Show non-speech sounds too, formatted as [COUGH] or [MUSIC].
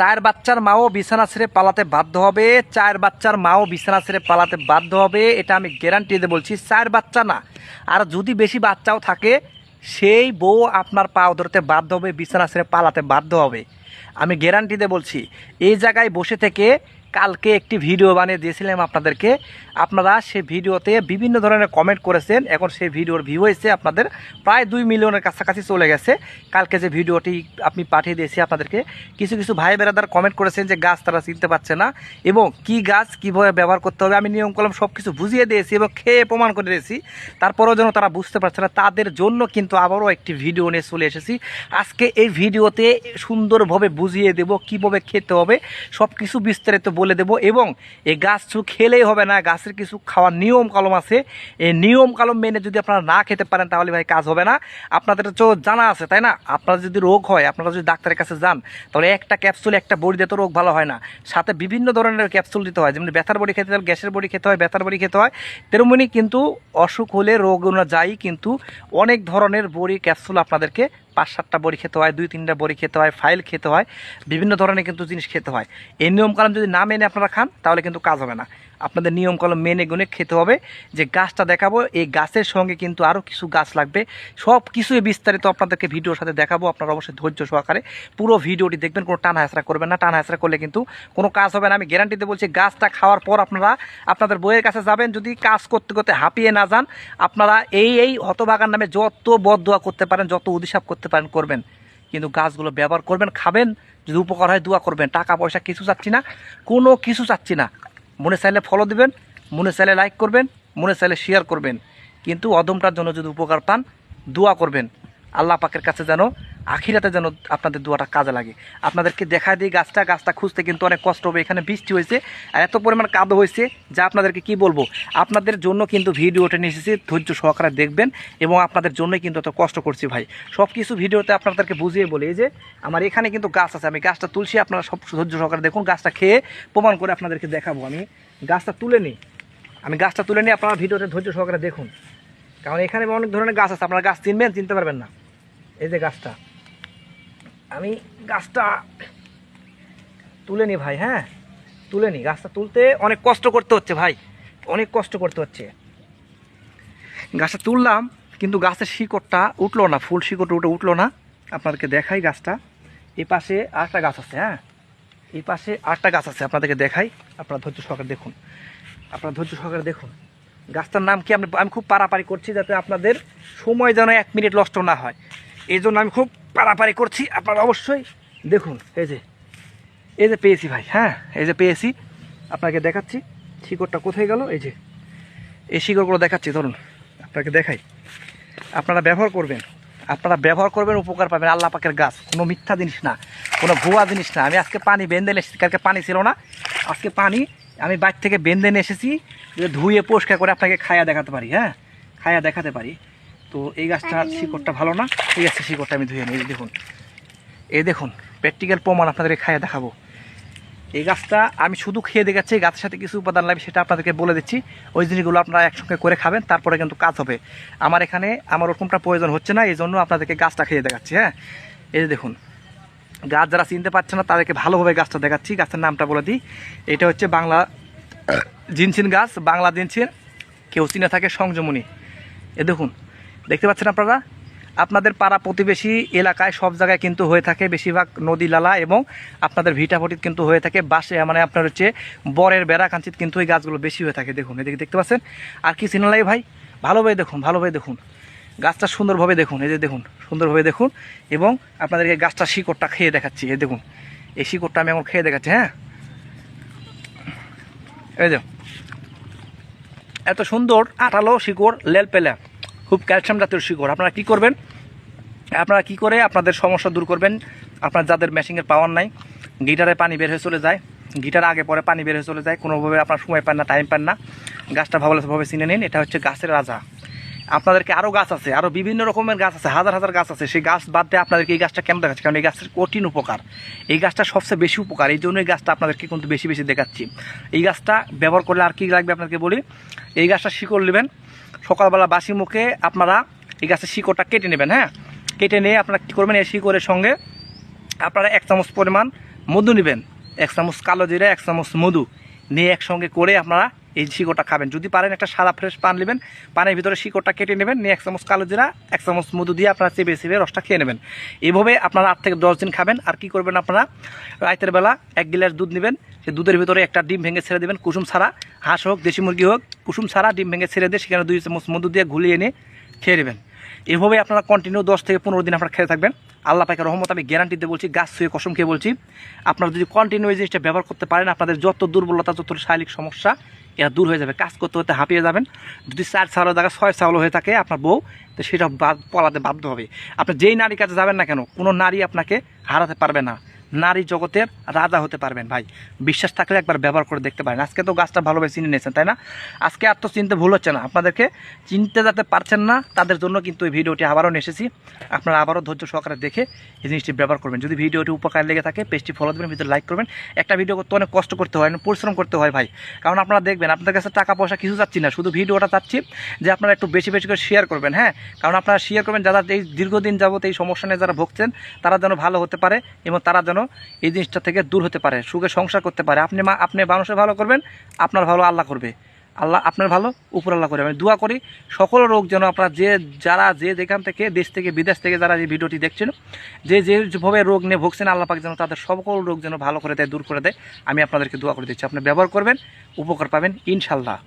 চার বাচ্চার মাও বিছানা ছেড়ে পালাতে বাধ্য হবে। চার বাচ্চার মাও বিছানা ছেড়ে পালাতে বাধ্য হবে, এটা আমি গ্যারান্টি দিয়ে বলছি। চার বাচ্চা না। আর যদি বেশি বাচ্চাও থাকে, সেই বউ আপনার পাও ধরতে বাধ্য হবে, বিছানা ছেড়ে পালাতে বাধ্য হবে। আমি গ্যারান্টি দিয়ে বলছি, এই জায়গায় বসে থেকে কালকে একটি ভিডিও বানিয়ে দিয়েছিলাম আপনাদেরকে। আপনারা সেই ভিডিওতে বিভিন্ন ধরনের কমেন্ট করেছেন। এখন সেই ভিডিওর ভিউ হয়েছে আপনাদের প্রায় দুই মিলিয়নের কাছাকাছি চলে গেছে। কালকে যে ভিডিওটি আপনি পাঠিয়ে দিয়েছি আপনাদেরকে, কিছু কিছু ভাই বেড়াদার কমেন্ট করেছেন যে গাছ তারা চিনতে পারছে না এবং কি গাছ কীভাবে ব্যবহার করতে হবে, আমি নিয়ম কলম সব কিছু বুঝিয়ে দিয়েছি এবং খেয়ে প্রমাণ করে দিয়েছি। তারপরেও যেন তারা বুঝতে পারছে না, তাদের জন্য কিন্তু আবারও একটি ভিডিও নিয়ে চলে এসেছি। আজকে এই ভিডিওতে সুন্দরভাবে বুঝিয়ে দেব, কীভাবে খেতে হবে সব কিছু বিস্তারিত বলে দেব এবং এই গাছ খেলেই হবে না গাছের কিছু খাওয়ার নিয়ম কলম আছে। এই নিয়ম কলম মেনে যদি আপনারা না খেতে পারেন, তাহলে ভাই কাজ হবে না। আপনাদের তো জানা আছে, তাই না? আপনার যদি রোগ হয়, আপনারা যদি ডাক্তারের কাছে যান, তাহলে একটা ক্যাপসুল একটা বড়ি দিয়ে তো রোগ ভালো হয় না। সাথে বিভিন্ন ধরনের ক্যাপসুল দিতে হয়, যেমন ব্যথার বড়ি খেতে হলে গ্যাসের বড়ি খেতে হয়, ব্যথার বড়ি খেতে হয়। তেমনি কিন্তু অসুখ হলে রোগ অনুযায়ী কিন্তু অনেক ধরনের বড়ি ক্যাপসুল আপনাদেরকে পাঁচ সাতটা বড়ি খেতে হয় দুই তিনটা বড়ি খেতে হয়, ফাইল খেতে হয়, বিভিন্ন ধরনের কিন্তু জিনিস খেতে হয়। এই নিয়মকানুন যদি না মেনে আপনারা খান, তাহলে কিন্তু কাজ হবে না। আপনাদের নিয়মকানুন মেনে গুনে খেতে হবে। যে গাছটা দেখাবো, এই গাছের সঙ্গে কিন্তু আরও কিছু গাছ লাগবে। সব কিছুই বিস্তারিত আপনাদেরকে ভিডিওর সাথে দেখাবো। আপনারা অবশ্যই ধৈর্য সহকারে পুরো ভিডিওটি দেখবেন, কোনো টানা হাসরা করবেন না। টানা হাসরা করলে কিন্তু কোনো কাজ হবে না। আমি গ্যারান্টিতে বলছি গাছটা খাওয়ার পর আপনারা আপনাদের বইয়ের কাছে যাবেন। যদি কাজ করতে করতে হাঁপিয়ে না যান, আপনারা এই এই হতভাগার নামে যত বদদোয়া করতে পারেন, যত অভিশাপ করতে পারেন করবেন। কিন্তু গাছগুলো ব্যবহার করবেন, খাবেন, যদি উপকার হয় দোয়া করবেন। টাকা পয়সা কিছু চাচ্ছি না, কোনো কিছু চাচ্ছি না। মনে চাইলে ফলো দিবেন, মনে চাইলে লাইক করবেন, মনে চাইলে শেয়ার করবেন। কিন্তু অদমটার জন্য যদি উপকার পান, দোয়া করবেন। আল্লাহ পাকের কাছে যেন আখিরাতে যেন আপনাদের দোয়াটা কাজে লাগে। আপনাদেরকে দেখায় দিই, গাছটা গাছটা খুঁজতে কিন্তু অনেক কষ্ট হবে। এখানে বৃষ্টি হয়েছে আর এত পরিমাণ কাদো হয়েছে যা আপনাদেরকে কি বলব? আপনাদের জন্য কিন্তু ভিডিওটা নিয়ে এসেছি, ধৈর্য সহকারে দেখবেন এবং আপনাদের জন্যই কিন্তু এত কষ্ট করছি ভাই। সব কিছু ভিডিওতে আপনাদেরকে বুঝিয়ে বলি যে আমার এখানে কিন্তু গাছ আছে, আমি গাছটা তুলছি, আপনারা সব ধৈর্য সহকারে দেখুন, গাছটা খেয়ে প্রমাণ করে আপনাদেরকে দেখাবো। আমি গাছটা তুলে নিই। আমি গাছটা তুলে নিই আপনারা ভিডিওতে ধৈর্য সহকারে দেখুন। কারণ এখানে অনেক ধরনের গাছ আছে, আপনারা গাছ চিনবেন, চিনতে পারবেন না। এই যে গাছটা। আমি গাছটা তুলে নিই ভাই হ্যাঁ? তুলে নিই গাছটা তুলতে অনেক কষ্ট করতে হচ্ছে ভাই। অনেক কষ্ট করতে হচ্ছে। গাছটা তুললাম, কিন্তু গাছের শিকড়টা উঠল না। ফুল শিকড়টা উঠে উঠল না। আপনাদেরকে দেখাই গাছটা। এই পাশে আরেকটা গাছ আছে হ্যাঁ? এই পাশে আরেকটা গাছ আছে, আপনাদেরকে দেখাই। আপনারা ধৈর্য সহকারে দেখুন। আপনারা ধৈর্য সহকারে দেখুন। গাছটার নাম কি? আমি আমি খুব পারাপারি করছি যাতে আপনাদের সময় যেন এক মিনিট নষ্ট না হয়। এই জন্য আমি খুব পারাপারি করছি। আপনারা অবশ্যই দেখুন, এই যে এই যে পেয়েছি ভাই হ্যাঁ এই যে পেয়েছি। আপনাকে দেখাচ্ছি, শিকড়টা কোথায় গেল? এই যে, এই শিকড়গুলো দেখাচ্ছি, ধরুন, আপনাকে দেখাই। আপনারা ব্যবহার করবেন, আপনারা ব্যবহার করবেন, উপকার পাবেন আল্লাহ পাকের গাছ। কোনো মিথ্যা জিনিস না, কোনো ভুয়া জিনিস না। আমি আজকে পানি বেঁধে নিয়ে এসেছি, কালকে পানি ছিল না। আজকে পানি, আমি বাইর থেকে বেঁধে নিয়ে এসেছি, ধুয়ে পরিষ্কার করে আপনাকে খায়া দেখাতে পারি হ্যাঁ খায়া দেখাতে পারি। তো এই গাছটার শিকড়টা ভালো না? এই গাছের শিকড়টা আমি ধুয়ে নিই দেখুন। এই দেখুন প্র্যাকটিক্যাল প্রমাণ আপনাদেরকে খাইয়ে দেখাবো। এই গাছটা আমি শুধু খেয়ে দেখাচ্ছি এই গাছের সাথে কিছু উপাদান লাগবে সেটা আপনাদেরকে বলে দিচ্ছি। ওই জিনিসগুলো আপনারা একসঙ্গে করে খাবেন তারপরে কিন্তু কাজ হবে। আমার এখানে আমার ওরকমটা প্রয়োজন হচ্ছে না এই জন্য আপনাদেরকে গাছটা খেয়ে দেখাচ্ছি হ্যাঁ? এই যে দেখুন গাছ যারা চিনতে পারছে না তাদেরকে ভালোভাবে গাছটা দেখাচ্ছি গাছের নামটা বলে দিই। এটা হচ্ছে বাংলা [COUGHS] জিনসিন গাছ বাংলা জিনসিন কেউ চিনে থাকে সংযমনী। এ দেখুন দেখতে পাচ্ছেন আপনারা? আপনাদের পাড়া প্রতিবেশী এলাকায় সব জায়গায় কিন্তু হয়ে থাকে বেশিরভাগ নদী লালা এবং আপনাদের ভিটাভটিত কিন্তু হয়ে থাকে বাসে মানে আপনার হচ্ছে বরের বেড়া কাঞ্চিত কিন্তু এই গাছগুলো বেশি হয়ে থাকে। দেখুন, এদিকে দেখতে পাচ্ছেন? আর কি চিনালাই ভাই? ভালোভাবে দেখুন ভালোভাবে দেখুন। গাছটা সুন্দরভাবে দেখুন, এই যে দেখুন, সুন্দরভাবে দেখুন এবং আপনাদেরকে গাছটা শিকড়টা খেয়ে দেখাচ্ছি, এই দেখুন। এই শিকড়টা আমি এখন খেয়ে দেখাচ্ছি হ্যাঁ? এই যে। এত সুন্দর আঠালো শিকড় লেল পেলে খুব ক্যালসিয়াম জাতীয় শিকড়। আপনারা কি করবেন? আপনারা কি করে আপনাদের সমস্যা দূর করবেন? আপনার যাদের মেশিনের পাওয়ার নাই, গিটারে পানি বের হয়ে চলে যায়। গিটার আগে পরে পানি বের হয়ে চলে যায়। কোনোভাবে আপনার সময় পান না টাইম পান না। গাছটা ভালোভাবে চিনে নিন। এটা হচ্ছে গাছের রাজা। আপনাদেরকে আরও গাছ আছে আরও বিভিন্ন রকমের গাছ আছে, হাজার হাজার গাছ আছে। সেই গাছ বাদ দিয়ে আপনাদেরকে এই গাছটা কেন দেখাচ্ছে? কারণ এই গাছের কঠিন উপকার। এই গাছটা সবচেয়ে বেশি উপকার। এই জন্য এই গাছটা আপনাদেরকে কিন্তু বেশি বেশি দেখাচ্ছি। এই গাছটা ব্যবহার করলে আর কি লাগবে আপনাকে বলি? এই গাছটা শিকড় নেবেন। সকালবেলা বাসি মুখে আপনারা এই গাছের শিকড়টা কেটে নেবেন হ্যাঁ? কেটে নিয়ে আপনারা কী করবেন, এই শিকড়ের সঙ্গে আপনারা এক চামচ পরিমাণ মধু নেবেন। এক চামচ কালো জিরা, এক চামচ মধু নিয়ে একসঙ্গে করে আপনারা এই শিকড়টা খাবেন। যদি পারেন একটা সাদা ফ্রেশ পান নেবেন, পানের ভিতরে শিকড়টা কেটে নেবেন, নিয়ে এক চামচ কালো জিরা, এক চামচ মধু দিয়ে আপনারা চেপে চেপে রসটা খেয়ে নেবেন। এইভাবে আপনারা আট থেকে দশ দিন খাবেন। আর কি করবেন আপনারা? রাতের বেলা এক গিলাস দুধ নেবেন। সেই দুধের ভিতরে একটা ডিম ভেঙে ছেড়ে দেবেন, কুসুম ছাড়া। হাঁস হোক, দেশি মুরগি হোক, কুসুম ছাড়া ডিম ভেঙে ছেড়ে দিয়ে সেখানে দুই চামচ মধু দিয়ে ঘুলিয়ে নিয়ে খেয়ে নেবেন। এভাবে আপনারা কন্টিনিউ দশ থেকে পনেরো দিন আপনারা খেয়ে থাকবেন। আল্লাহ পাকের রহমত আমি গ্যারান্টিতে বলছি, গাছ ছুঁয়ে কসম খেয়ে বলছি। আপনারা যদি কন্টিনিউ এই জিনিসটা ব্যবহার করতে পারেন, আপনাদের যত দুর্বলতা, যত শারীরিক সমস্যা এরা দূর হয়ে যাবে। কাজ করতে করতে হাঁপিয়ে যাবেন। যদি চার চাউলের জায়গায় ছয় চাউল হয়ে থাকে আপনার বউ, তো সেটা পলাতে বাধ্য হবে। আপনি যেই নারীর কাছে যাবেন না কেন, কোনো নারী আপনাকে হারাতে পারবে না। নারী জগতের রাজা হতে পারবেন, ভাই। বিশ্বাস থাকলে একবার ব্যবহার করে দেখতে পারেন। আজকে তো গাছটা ভালোভাবে চিনে নিয়েছেন, তাই না? আজকে আর তো চিনতে ভুল হচ্ছে না। আপনাদেরকে চিনতে যাতে পারছেন না, তাদের জন্য কিন্তু এই ভিডিওটি আবারও নিয়ে এসেছি। আপনারা আবারও ধৈর্য সহকারে দেখে এই জিনিসটি ব্যবহার করবেন। যদি ভিডিওটি উপকার লেগে থাকে, পেজটি ফলো দেবেন ভিডিও লাইক করবেন। একটা ভিডিও করতে অনেক কষ্ট করতে হয়, পরিশ্রম করতে হয়, ভাই। কারণ আপনারা দেখবেন, আপনাদের কাছে টাকা পয়সা কিছু চাচ্ছি না, শুধু ভিডিওটা চাচ্ছি যে আপনারা একটু বেশি বেশি করে শেয়ার করবেন হ্যাঁ? কারণ আপনারা শেয়ার করবেন, যারা এই দীর্ঘদিন যাবত এই সমস্যা নিয়ে যারা ভুগছেন, তারা যেন ভালো হতে পারে এবং তারা যেন এই জিনিসটা থেকে দূর হতে পারে, সুখে সংসার করতে পারে। আপনি মা, আপনি মানুষের ভালো করবেন, আপনার ভালো আল্লাহ করবে। আল্লাহ, আপনার ভালো, উপর আল্লাহ করে আমি দোয়া করি, সকল রোগ যেন আপনারা যে, যারা যে যেখান থেকে, দেশ থেকে, বিদেশ থেকে যারা এই ভিডিওটি দেখছেন, যে যেভাবে রোগ নিয়ে ভুগছেন, আল্লাহ পাক যেন তাদের সকল রোগ যেন ভালো করে দেয়, দূর করে দেয়। আমি আপনাদেরকে দোয়া করে দিচ্ছি। আপনি ব্যবহার করবেন, উপকার পাবেন ইনশাল্লাহ